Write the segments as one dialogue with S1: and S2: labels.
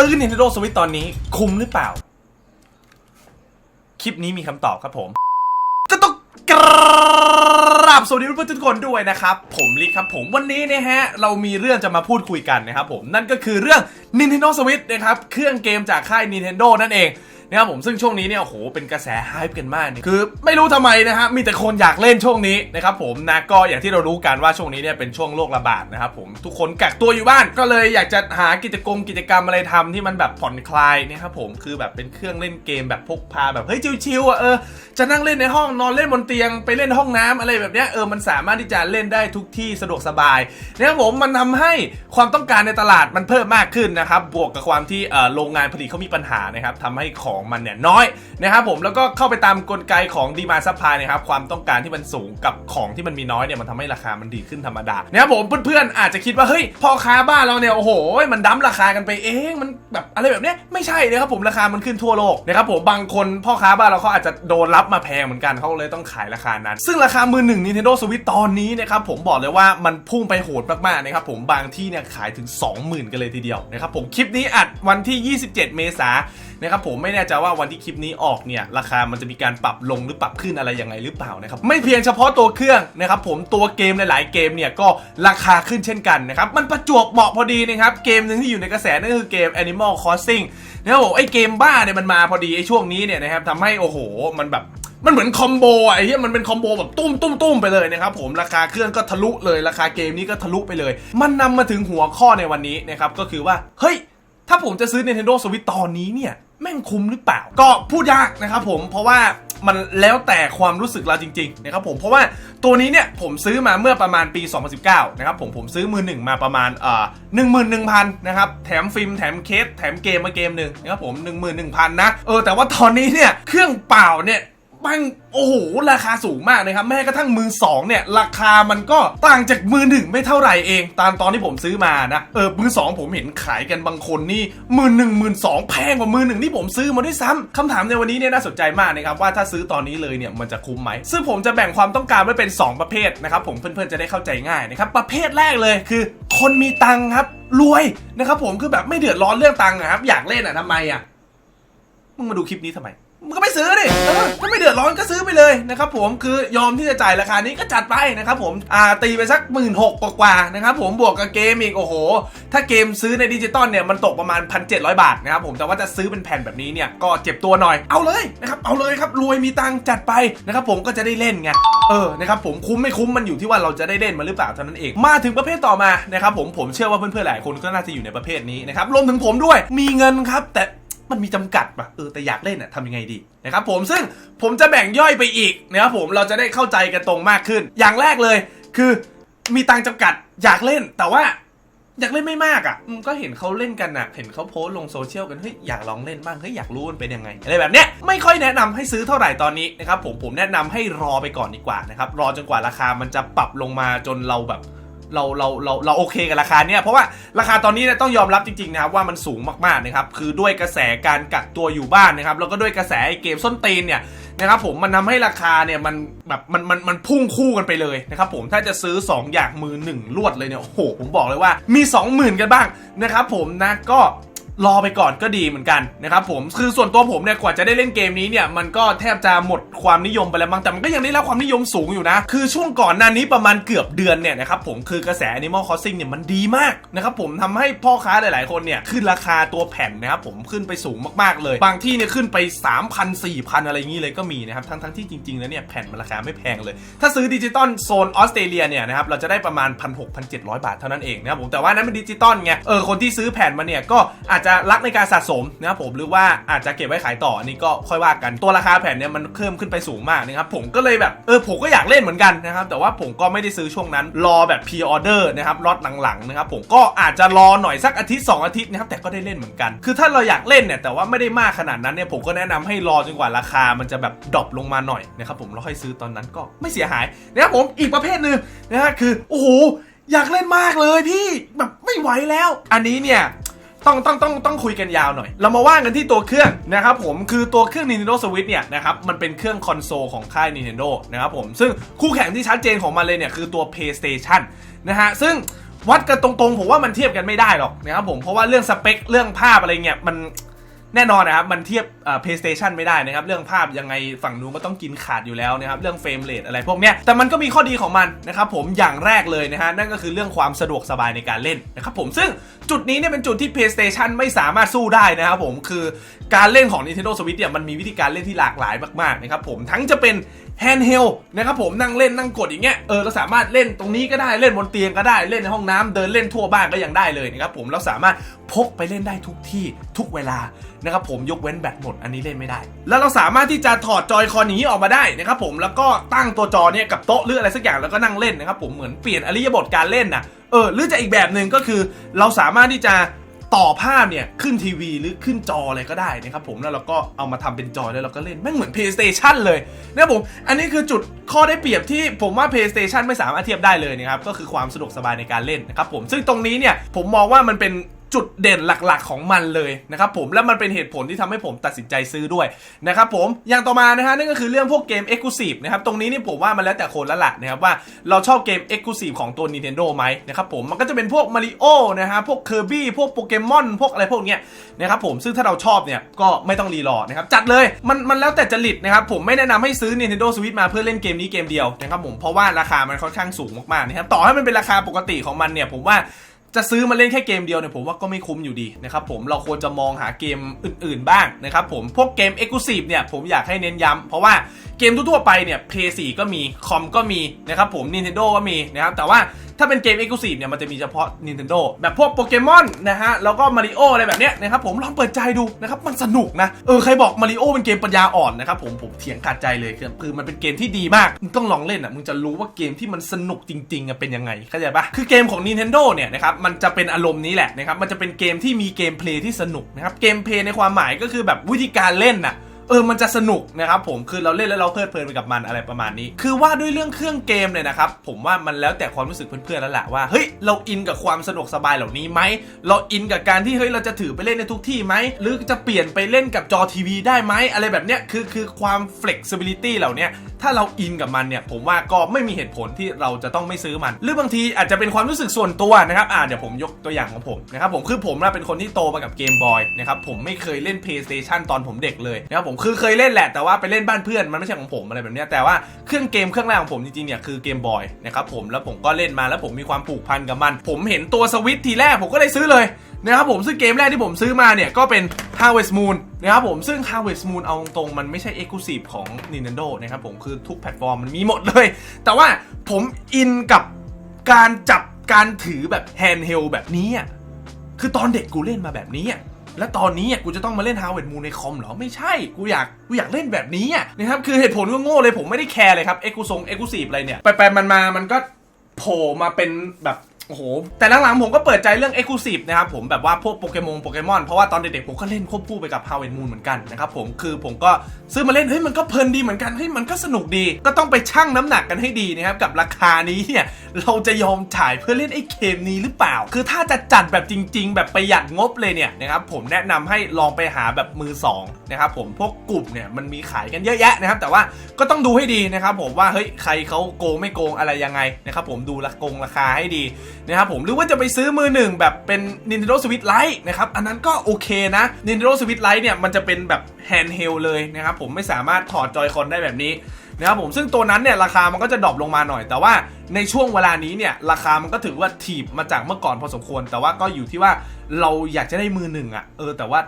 S1: ซื้อ Nintendo Switch ตอนนี้คุ้มหรือเปล่า คลิปนี้มีคำตอบครับผม ก็ต้องกราบสวัสดีเพื่อนๆทุกคนด้วยนะครับ ผมลิกครับผมวันนี้นะฮะ เรามีเรื่องจะมาพูดคุยกันนะครับผม นั่นก็คือเรื่อง Nintendo Switch นะครับ เครื่องเกมจากค่าย Nintendo นั่นเอง นะครับผมซึ่งช่วงนี้เนี่ยโหเป็นกระแสไฮป์กันมากนี่คือ ไม่รู้ทำไมนะฮะมีแต่คนอยากเล่นช่วงนี้นะครับผมนะก็อย่างที่เรารู้กันว่าช่วงนี้เนี่ยเป็นช่วงโรคระบาดนะครับผมทุกคนกักตัวอยู่บ้านก็เลยอยากจะหากิจกรรมกิจกรรมอะไรทำที่มันแบบผ่อนคลายนะครับผมคือแบบเป็นเครื่องเล่นเกมแบบพกพาแบบเฮ้ยชิวๆอะเออจะนั่งเล่นในห้องนอนเล่นบนเตียงไปเล่นห้องน้ำอะไรแบบเนี้ยเออมันสามารถที่จะเล่นได้ทุกที่สะดวกสบายนะครับผมมันทำให้ความต้องการในตลาดมันเพิ่มมากขึ้นนะครับบวกกับความที่โรงงานผลิตเขามีปัญหานะครับทำให้ของมันเนี่ยน้อยนะครับผมแล้วก็เข้าไปตามกลไกของดีมาซัพพลายนะครับความต้องการที่มันสูงกับของที่มันมีน้อยเนี่ยมันทำให้ราคามันดีขึ้นธรรมดานะครับผมเพื่อนๆอาจจะคิดว่าเฮ้ยพ่อค้าบ้านเราเนี่ยโอ้โห มันดั้มราคากันไปเองมันแบบอะไรแบบเนี้ยไม่ใช่นะครับผมราคามันขึ้นทั่วโลกนะครับผมบางคนพ่อค้าบ้านเราเขาอาจจะโดนรับมาแพงเหมือนกันเขาเลยต้องขายราคานั้น ซึ่งราคามือหนึ่ง Nintendo Switch ตอนนี้นะครับผมบอกเลยว่ามันพุ่งไปโหดมากๆนะครับผมบางที่เนี่ยขายถึง 20,000 กันเลยทีเดียวนะครับผมคลิปนี้อัดวันที่ 27 เมษายน นะครับผมไม่แน่ใจว่าวันที่คลิปนี้ออกเนี่ยราคามันจะมีการปรับลงหรือปรับขึ้นอะไรยังไงหรือเปล่านะครับไม่เพียงเฉพาะตัวเครื่องนะครับผมตัวเกมหลายๆเกมเนี่ยก็ราคาขึ้นเช่นกันนะครับมันประจวบเหมาะพอดีนะครับเกมหนึ่งที่อยู่ในกระแสนั่นก็คือเกม Animal Crossing นะครับผมไอ้เกมบ้าเนี่ยมันมาพอดีไอ้ช่วงนี้เนี่ยนะครับทำให้โอ้โหมันแบบมันเหมือนคอมโบอะไอ้เหี้ยมันเป็นคอมโบแบบตุ้มตุ้มตุ้มไปเลยนะครับผมราคาเครื่องก็ทะลุเลยราคาเกมนี้ก็ทะลุไปเลย มันนำมาถึงหัวข้อในวันนี้นะครับก็คือว่าเฮ้ยถ้าผมจะซื้อ Nintendo Switch ตอนนี้เนี่ย แม่งคุ้มหรือเปล่า ก็พูดยากนะครับผมเพราะว่ามันแล้วแต่ความรู้สึกเราจริงๆนะครับผมเพราะว่าตัวนี้เนี่ยผมซื้อมาเมื่อประมาณปี 2019 นะครับผมผมซื้อมือหนึ่งมาประมาณเอ่อหนึ่งหมื่นหนึ่งพันนะครับแถมฟิล์มแถมเคสแถมเกมมาเกมหนึ่งนะครับผมหนึ่งหมื่นหนึ่งพันนะเออแต่ว่าตอนนี้เนี่ยเครื่องเปล่าเนี่ย มันโอ้โหราคาสูงมากนะครับแม้กระทั่งมือสองเนี่ยราคามันก็ต่างจากมือหนึ่งไม่เท่าไหร่เอง ตามตอนที่ผมซื้อมานะเออมือสองผมเห็นขายกันบางคนนี่มือหนึ่งมือสองแพงกว่ามือหนึ่งที่ผมซื้อมาด้วยซ้ำคำถามในวันนี้เนี่ยน่าสนใจมากนะครับว่าถ้าซื้อตอนนี้เลยเนี่ยมันจะคุ้มไหมซึ่งผมจะแบ่งความต้องการไว้เป็น 2 ประเภทนะครับผมเพื่อนๆจะได้เข้าใจง่ายนะครับประเภทแรกเลยคือ คนมีตังค์ครับรวยนะครับผมคือแบบไม่เดือดร้อนเรื่องตังค์อะครับอยากเล่นอะทำไมอะมึงมาดูคลิปนี้ทำไม มึงก็ไม่ซื้อดิเออถ้าไม่เดือดร้อนก็ซื้อไปเลยนะครับผมคือยอมที่จะจ่ายราคานี้ก็จัดไปนะครับผมอ่าตีไปสักหมื่นหกกว่าๆนะครับผมบวกกับเกมอีกโอ้โห ถ้าเกมซื้อในดิจิตอลเนี่ยมันตกประมาณ 1,700 บาทนะครับผมแต่ว่าจะซื้อเป็นแผ่นแบบนี้เนี่ยก็เจ็บตัวหน่อยเอาเลยนะครับเอาเลยครับรวยมีตังจัดไปนะครับผมก็จะได้เล่นไงเออนะครับผมคุ้มไม่คุ้มมันอยู่ที่ว่าเราจะได้เล่นมันหรือเปล่าเท่านั้นเองมาถึงประเภทต่อมานะครับผมผมเชื่อว่าเพื่อนๆหลายคนก็น่าจะอยู่ในประเภทนี้นะครับรวมถึงผมด้วยมีเงินครับแต่ มันมีจำกัดป่ะเออแต่อยากเล่นอะทำยังไงดีนะครับผมซึ่งผมจะแบ่งย่อยไปอีกนะครับผมเราจะได้เข้าใจกันตรงมากขึ้น อย่างแรกเลย คือมีตังค์จำกัดอยากเล่นแต่ว่าอยากเล่นไม่มากอะก็เห็นเขาเล่นกันอะ เห็นเขาโพสต์ลงโซเชียลกัน เฮ้ย อยากลองเล่นบ้าง เฮ้ย อยากรู้มันเป็นยังไง อะไรแบบเนี้ย ไม่ค่อยแนะนำให้ซื้อเท่าไหร่ตอนนี้นะครับผม ผมแนะนำให้รอไปก่อนดีกว่านะครับ รอจนกว่าราคามันจะปรับลงมาจนเราแบบ เราเราเราเราโอเคกับราคาเนี่ยเพราะว่าราคาตอนนี้เนี่ยต้องยอมรับจริงๆนะครับว่ามันสูงมากๆนะครับคือด้วยกระแสการกักตัวอยู่บ้านนะครับแล้วก็ด้วยกระแสเกมส้นตีนเนี่ยนะครับผมมันทำให้ราคาเนี่ยมันแบบมันมันมันพุ่งคู่กันไปเลยนะครับผมถ้าจะซื้อ 2 อย่างมือหนึ่งลวดเลยเนี่ยโอ้โหผมบอกเลยว่ามี 20,000 กันบ้างนะครับผมนะก็ รอไปก่อนก็ดีเหมือนกันนะครับผมคือส่วนตัวผมเนี่ยกว่าจะได้เล่นเกมนี้เนี่ยมันก็แทบจะหมดความนิยมไปแล้วมั้งแต่มันก็ยังได้รับความนิยมสูงอยู่นะ คือช่วงก่อนหน้านี้ประมาณเกือบเดือนเนี่ยนะครับผมคือกระแส Animal Crossing เนี่ยมันดีมากนะครับผมทำให้พ่อค้าหลาย ๆ คนเนี่ยขึ้นราคาตัวแผ่นนะครับผมขึ้นไปสูงมากๆเลย บางที่เนี่ยขึ้นไป 3,000 4,000 อะไรอย่างนี้เลยก็มีนะครับทั้งทั้งที่จริง ๆ แล้วเนี่ยแผ่นมันราคาไม่แพงเลย ถ้าซื้อดิจิตอลโซนออสเตรเลียเนี่ยนะครับเราจะได้ประมาณ1,600 1,700 บาทเท่านั้นเองนะครับผมแต่ว่านั้นเป็นดิจิตอลไงเออคนที่ซื้อแผ่นมาเนี่ยก็อาจจะรักในการสะสมนะครับผมหรือว่าอาจจะเก็บไว้ขายต่อนนี้ก็ค่อยว่ากันตัวราคาแผ่นเนี่ยมันเพิ่มขึ้นไปสูงมากนะครับผมก็เลยแบบเออผมก็อยากเล่นเหมือนกันนะครับแต่ว่าผมก็ไม่ได้ซื้อช่วงนั้น รอแบบพรีออเดอร์นะครับล็อตหลังๆนะครับผมก็อาจจะรอหน่อยสักอาทิตย์ 2 อาทิตย์นะครับแต่ก็ได้เล่นเหมือนกัน คือถ้าเราอยากเล่นเนี่ยแต่ว่าไม่ได้มากขนาดนั้นเนี่ยผมก็แนะนำให้รอจนกว่าราคามันจะแบบดรอปลงมาหน่อยนะครับผมแล้วค่อยซื้อตอนนั้นก็ไม่เสียหายนะครับผมอีกประเภทหนึ่งนะฮะคือโอ้โหอยากเล่นมากเลยพี่แบบไม่ไหวแล้ว อันนี้เนี่ย ต้องต้องต้องต้องคุยกันยาวหน่อย เรามาว่างกันที่ตัวเครื่องนะครับผมคือตัวเครื่อง Nintendo Switch เนี่ยนะครับมันเป็นเครื่องคอนโซลของค่าย Nintendo นะครับผมซึ่งคู่แข่งที่ชัดเจนของมันเลยเนี่ยคือตัว PlayStation นะฮะซึ่งวัดกันตรงๆ ผมว่ามันเทียบกันไม่ได้หรอกนะครับผมเพราะว่าเรื่องสเปคเรื่องภาพอะไรเงี้ยมัน แน่นอนนะครับ มันเทียบเอ่อ PlayStation ไม่ได้นะครับ เรื่องภาพยังไงฝั่งนู้นก็ต้องกินขาดอยู่แล้วนะครับ เรื่องเฟรมเรทอะไรพวกเนี้ย แต่มันก็มีข้อดีของมันนะครับผมอย่างแรกเลยนะฮะ นั่นก็คือเรื่องความสะดวกสบายในการเล่นนะครับผมซึ่งจุดนี้เนี่ยเป็นจุดที่ PlayStation ไม่สามารถสู้ได้นะครับผมคือ การเล่นของ Nintendo Switch เนี่ยมันมีวิธีการเล่นที่หลากหลายมากๆนะครับผมทั้งจะเป็นแฮนด์เฮลนะครับผมนั่งเล่นนั่งกดอย่างเงี้ยเออเราสามารถเล่นตรงนี้ก็ได้เล่นบนเตียงก็ได้เล่นในห้องน้ำเดินเล่นทั่วบ้านก็ยังได้เลยนะครับผมเราสามารถพกไปเล่นได้ทุกที่ทุกเวลานะครับผมยกเว้นแบตหมดอันนี้เล่นไม่ได้ แล้วเราสามารถที่จะถอดจอยคอนอย่างนี้ออกมาได้นะครับผมแล้วก็ตั้งตัวจอเนี่ยกับโต๊ะหรืออะไรสักอย่างแล้วก็นั่งเล่นนะครับผมเหมือนเปลี่ยนอริยบทการเล่นนะเออหรือจะอีกแบบหนึ่งก็คือเราสามารถที่จะ ต่อภาพเนี่ย ขึ้นทีวีหรือขึ้นจออะไรก็ได้นะครับผมแล้วเราก็เอามาทำเป็นจอแล้วเราก็เล่นแม่งเหมือน PlayStation เลยนะครับผม อันนี้คือจุดข้อได้เปรียบที่ผมว่า PlayStation ไม่สามารถเทียบได้เลยนะครับก็คือความสะดวกสบายในการเล่นนะครับผมซึ่งตรงนี้เนี่ยผมมองว่ามันเป็น จุดเด่นหลักๆของมันเลยนะครับผมและมันเป็นเหตุผลที่ทำให้ผมตัดสินใจซื้อด้วยนะครับผมอย่างต่อมานะฮะนั่นก็คือเรื่องพวกเกม Exclusive นะครับตรงนี้นี่ผมว่ามันแล้วแต่คนละละนะครับว่าเราชอบเกม Exclusive ของตัว Nintendo ไหมนะครับผมมันก็จะเป็นพวก Mario นะฮะพวก Kirby พวกโปเกมอนพวกอะไรพวกเนี้ยนะครับผมซึ่งถ้าเราชอบเนี่ยก็ไม่ต้องรีรอนะครับจัดเลยมันมันแล้วแต่จริตนะครับผมไม่แนะนำให้ซื้อ Nintendo Switch มาเพื่อเล่นเกมนี้เกมเดียวนะครับผมเพราะว่าราคามันค่อนข้างสูงมากๆนะครับต่อให้มันเป็นราคาปกติของมันเนี่ยผมว่า จะซื้อมาเล่นแค่เกมเดียวเนี่ยผมว่าก็ไม่คุ้มอยู่ดีนะครับผมเราควรจะมองหาเกมอื่นๆบ้างนะครับผมพวกเกม Exclusive เนี่ยผมอยากให้เน้นย้ำเพราะว่าเกมทั่วๆไปเนี่ย PS4 ก็มีคอมก็มีนะครับผม Nintendo ก็มีนะครับแต่ว่า ถ้าเป็นเกม Exclusive เนี่ยมันจะมีเฉพาะ Nintendo แบบพวกโปเกมอนนะฮะ แล้วก็มาริโออะไรแบบเนี้ยนะครับผมลองเปิดใจดูนะครับมันสนุกนะ เออใครบอกมาริโอเป็นเกมปัญญาอ่อนนะครับผมผมเถียงขาดใจเลยคือคือมันเป็นเกมที่ดีมากมึงต้องลองเล่นอะมึงจะรู้ว่าเกมที่มันสนุกจริงๆอะเป็นยังไงเข้าใจปะคือเกมของ Nintendo เนี่ยนะครับมันจะเป็นอารมณ์นี้แหละนะครับมันจะเป็นเกมที่มีเกมเพลย์ที่สนุกนะครับเกมเพลย์ในความหมายก็คือแบบวิธีการเล่นน่ะ เออมันจะสนุกนะครับผมคือเราเล่นแล้วเราเพลิดเพลินไปกับมันอะไรประมาณนี้ คือว่าด้วยเรื่องเครื่องเกมเนี่ยนะครับผมว่ามันแล้วแต่ความรู้สึกเพื่อนๆแล้วแหละว่าเฮ้ยเราอินกับความสะดวกสบายเหล่านี้ไหมเราอินกับการที่เฮ้ยเราจะถือไปเล่นในทุกที่ไหมหรือจะเปลี่ยนไปเล่นกับจอทีวีได้ไหมอะไรแบบเนี้ยคือคือความ flexibility เหล่านี้ ถ้าเราอินกับมันเนี่ยผมว่าก็ไม่มีเหตุผลที่เราจะต้องไม่ซื้อมัน หรือบางทีอาจจะเป็นความรู้สึกส่วนตัวนะครับอ่าเดี๋ยวผมยกตัวอย่างของผมนะครับผมคือผมนะเป็นคนที่โตมากับเกมบอยนะครับผมไม่เคยเล่น PlayStation ตอนผมเด็กเลยนะครับผมคือเคยเล่นแหละแต่ว่าไปเล่นบ้านเพื่อนมันไม่ใช่ของผมอะไรแบบเนี้ยแต่ว่าเครื่องเกมเครื่องแรกของผมจริงๆเนี่ยคือเกมบอยนะครับผมแล้วผมก็เล่นมาแล้วผมมีความผูกพันกับมัน ผมเห็นตัวสวิตช์ทีแรกผมก็เลยซื้อเลย นะครับผมซึ่งเกมแรกที่ผมซื้อมาเนี่ยก็เป็น Harvest Moon นะครับผมซึ่ง Harvest Moon เอาตรงๆมันไม่ใช่ Exclusive ของ Nintendo นะครับผมคือทุกแพลตฟอร์มมันมีหมดเลย แต่ว่าผมอินกับการจับการถือแบบแฮนด์เฮลแบบนี้อะคือตอนเด็กกูเล่นมาแบบนี้อะและตอนนี้อะกูจะต้องมาเล่น Harvest Moon ในคอมเหรอ ไม่ใช่ กูอยากกูอยากเล่นแบบนี้อะนะครับคือเหตุผลก็โง่เลยผมไม่ได้แคร์เลยครับเอ็กซ์คูซงเอ็กซ์คูซีอะไรเนี่ยไปไปๆมันมามันก็โผล่มาเป็นแบบ โอ้โห แต่หลังๆผมก็เปิดใจเรื่อง Exclusive นะครับผมแบบว่าพวกโปเกมงโปเกมอนเพราะว่าตอนเด็กๆผมก็เล่นควบคู่ไปกับ h o w e n Moon เหมือนกันนะครับผมคือผมก็ซื้อมาเล่นเฮ้ยมันก็เพลินดีเหมือนกันเฮ้ยมันก็สนุกดี ก็ต้องไปชั่งน้ำหนักกันให้ดีนะครับกับราคานี้เนี่ยเราจะยอมจ่ายเพื่อเล่นไอ้เกมนี้หรือเปล่า คือถ้าจะจัดแบบจริง ๆ แบบประหยัดงบเลยเนี่ยนะครับผมแนะนำให้ลองไปหาแบบมือสองนะครับผมพวกกลุ่มเนี่ยมันมีขายกันเยอะแยะนะครับแต่ว่าก็ต้องดูให้ดีนะครับผมว่าเฮ้ยใครเขาโกงไม่โกงอะไรยังไงนะครับผมดูราคงราคาให้ดีนะครับผมหรือว่าจะไปซื้อมือหนึ่งแบบเป็น Nintendo Switch Lite นะครับอันนั้นก็โอเคนะ Nintendo Switch Lite เนี่ยมันจะเป็นแบบแฮนด์เฮลเลยนะครับผมไม่สามารถถอดจอยคอนได้แบบนี้นะครับผมซึ่งตัวนั้นเนี่ยราคามันก็จะดรอปลงมาหน่อย แต่ว่าในช่วงเวลานี้เนี่ยราคามันก็ถือว่าถีบมาจากเมื่อก่อนพอสมควร แต่ว่าก็อยู่ที่ว่าเราอยากจะได้มือหนึ่งอะเออแต่ว่า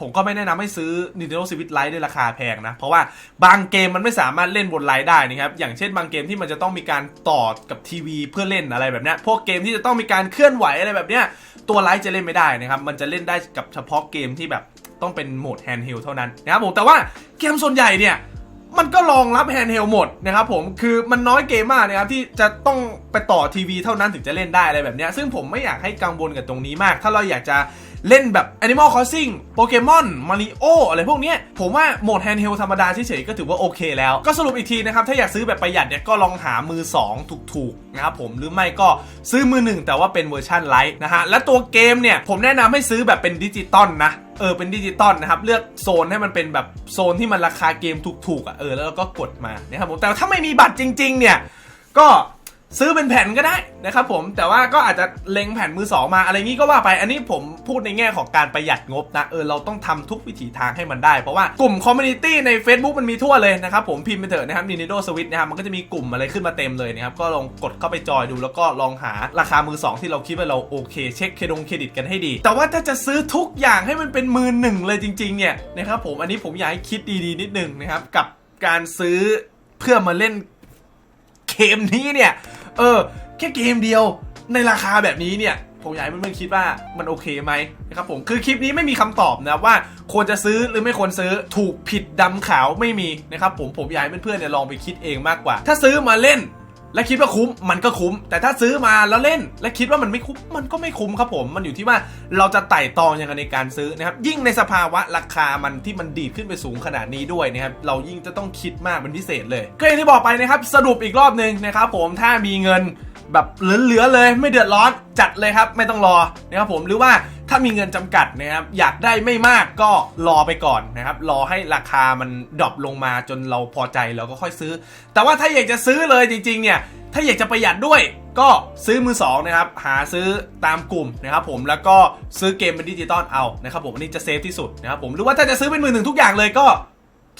S1: ผมก็ไม่แนะนำให้ซื้อ Nintendo Switch Lite ด้วยราคาแพงนะ เพราะว่าบางเกมมันไม่สามารถเล่นบนไลท์ได้นะครับ อย่างเช่นบางเกมที่มันจะต้องมีการต่อกับทีวีเพื่อเล่นอะไรแบบนี้พวกเกมที่จะต้องมีการเคลื่อนไหวอะไรแบบเนี้ยตัวไลท์จะเล่นไม่ได้นะครับ มันจะเล่นได้กับเฉพาะเกมที่แบบต้องเป็นโหมดแฮนด์เฮลเท่านั้นนะครับผมแต่ว่าเกมส่วนใหญ่เนี่ยมันก็รองรับแฮนด์เฮลหมดนะครับผมคือมันน้อยเกมมากนะครับที่จะต้องไปต่อทีวีเท่านั้นถึงจะเล่นได้อะไรแบบนี้ซึ่งผมไม่อยากให้กังวลกับตรงนี้มาก ถ้าเราอยากจะ เล่นแบบ Animal Crossing โปเกมอนมาริโออะไรพวกนี้ผมว่าโหมดแฮนด์เฮลธรรมดาเฉยๆก็ถือว่าโอเคแล้ว ก็สรุปอีกทีนะครับ ถ้าอยากซื้อแบบประหยัดเนี่ยก็ลองหามือ 2 ถูกๆนะครับผมหรือไม่ก็ซื้อมือหนึ่งแต่ว่าเป็นเวอร์ชันไลท์นะฮะและตัวเกมเนี่ยผมแนะนำให้ซื้อแบบเป็นดิจิตอลนะเออเป็นดิจิตอลนะครับ เลือกโซนให้มันเป็นแบบโซนที่มันราคาเกมถูกๆอะเออแล้วเราก็กดมานะครับผมแต่ถ้าไม่มีบัตรจริง ๆ เนี่ยก็ ซื้อเป็นแผ่นก็ได้นะครับผมแต่ว่าก็อาจจะเล็งแผ่นมือสองมาอะไรงี้ก็ว่าไป อันนี้ผมพูดในแง่ของการประหยัดงบนะเออเราต้องทำทุกวิถีทางให้มันได้ เพราะว่ากลุ่มคอมมูนิตี้ใน Facebook มันมีทั่วเลยนะครับผมพิมพ์ไปเถอะนะครับ Nintendo Switch นะครับมันก็จะมีกลุ่มอะไรขึ้นมาเต็มเลยนะครับก็ลองกดเข้าไปจอยดูแล้วก็ลองหาราคามือสองที่เราคิดว่าเราโอเคเช็คเครดงเครดิตกันให้ดี แต่ว่าถ้าจะซื้อทุกอย่างให้มันเป็นมือหนึ่งเลยจริงๆเนี่ยนะครับผมอันนี้ผมอยากให้คิดดีๆนิดนึงนะครับกับการซื้อเพื่อมาเล่นเกมนี้เนี่ย เออ แค่เกมเดียวในราคาแบบนี้เนี่ยผมอยากให้เพื่อนๆคิดว่ามันโอเคไหมนะครับผมคือคลิปนี้ไม่มีคำตอบนะว่าควรจะซื้อหรือไม่ควรซื้อถูกผิดดำขาวไม่มีนะครับผมผมอยากให้เพื่อนๆเนี่ยลองไปคิดเองมากกว่า ถ้าซื้อมาเล่น และคิดว่าคุ้มมันก็คุ้ม แต่ถ้าซื้อมาแล้วเล่น และคิดว่ามันไม่คุ้มมันก็ไม่คุ้มครับผม มันอยู่ที่ว่าเราจะไต่ตองยังไงในการซื้อนะครับยิ่งในสภาวะราคามันที่มันดีดขึ้นไปสูงขนาดนี้ด้วยนะครับเรายิ่งจะต้องคิดมากเป็นพิเศษเลย ก็อย่างที่บอกไปนะครับสรุปอีกรอบหนึ่งนะครับผมถ้ามีเงินแบบเหลือๆเลย ไม่เดือดร้อนจัดเลยครับไม่ต้องรอนะครับผมหรือว่า ถ้ามีเงินจำกัดนะครับอยากได้ไม่มากก็รอไปก่อนนะครับรอให้ราคามันดรอปลงมาจนเราพอใจเราก็ค่อยซื้อ แต่ว่าถ้าอยากจะซื้อเลยจริงๆเนี่ยถ้าอยากจะประหยัดด้วยก็ซื้อมือสองนะครับหาซื้อตามกลุ่มนะครับผมแล้วก็ซื้อเกมเป็นดิจิตอลเอานะครับผมอันนี้จะเซฟที่สุดนะครับผมหรือว่าถ้าจะซื้อเป็นมือหนึ่งทุกอย่างเลยก็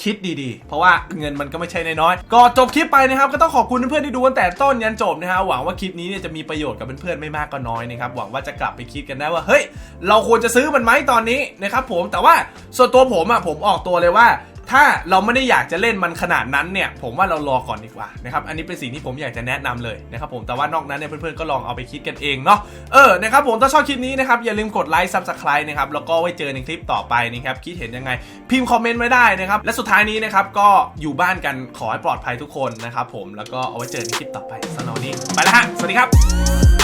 S1: คิดดีๆ เพราะว่าเงินมันก็ไม่ใช่น้อยๆ ก็จบคลิปไปนะครับ ก็ต้องขอบคุณเพื่อนๆที่ดูตั้งแต่ต้นยันจบนะฮะ หวังว่าคลิปนี้เนี่ยจะมีประโยชน์กับเพื่อนๆไม่มากก็น้อยนะครับ หวังว่าจะกลับไปคิดกันได้ว่า เฮ้ย เราควรจะซื้อมันไหมตอนนี้นะครับผม แต่ว่าส่วนตัวผมอะผมออกตัวเลยว่า ถ้าเราไม่ได้อยากจะเล่นมันขนาดนั้นเนี่ย ผมว่าเรารอก่อนดีกว่านะครับ อันนี้เป็นสิ่งที่ผมอยากจะแนะนำเลยนะครับผม แต่ว่านอกนั้นเนี่ยเพื่อนๆก็ลองเอาไปคิดกันเองเนาะ เออ นะครับผม ถ้าชอบคลิปนี้นะครับอย่าลืมกดไลค์ Subscribe นะครับ แล้วก็ไว้เจอในคลิปต่อไปนะครับ คิดเห็นยังไง พิมพ์คอมเมนต์ไว้ได้นะครับ และสุดท้ายนี้นะครับก็อยู่บ้านกันขอให้ปลอดภัยทุกคนนะครับผม แล้วก็เอาไว้เจอในคลิปต่อไปสำหรับวันนี้ไปแล้วฮะ สวัสดีครับ